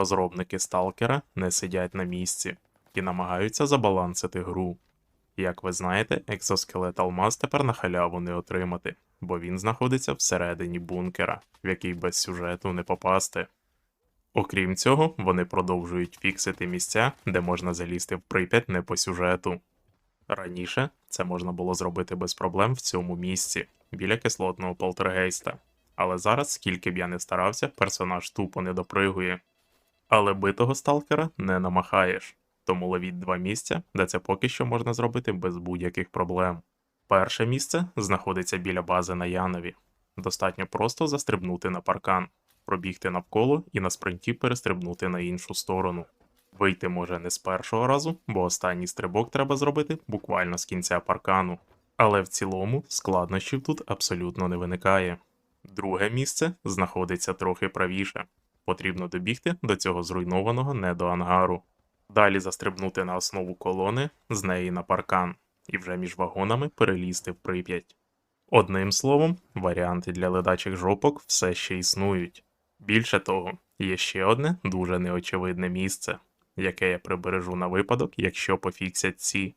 розробники сталкера не сидять на місці і намагаються забалансити гру. Як ви знаєте, екзоскелет Алмаз тепер на халяву не отримати, бо він знаходиться всередині бункера, в який без сюжету не попасти. Окрім цього, вони продовжують фіксити місця, де можна залізти в Прип'ять не по сюжету. Раніше це можна було зробити без проблем в цьому місці, біля кислотного полтергейста. Але зараз, скільки б я не старався, персонаж тупо не допригує. Але битого сталкера не намахаєш, тому ловіть два місця, де це поки що можна зробити без будь-яких проблем. Перше місце знаходиться біля бази на Янові. Достатньо просто застрибнути на паркан, пробігти навколо і на спринті перестрибнути на іншу сторону. Вийти може не з першого разу, бо останній стрибок треба зробити буквально з кінця паркану. Але в цілому складнощів тут абсолютно не виникає. Друге місце знаходиться трохи правіше. Потрібно добігти до цього зруйнованого недоангару. Далі застрибнути на основу колони, з неї на паркан, і вже між вагонами перелізти в Прип'ять. Одним словом, варіанти для ледачих жопок все ще існують. Більше того, є ще одне дуже неочевидне місце, яке я прибережу на випадок, якщо пофіксять ці.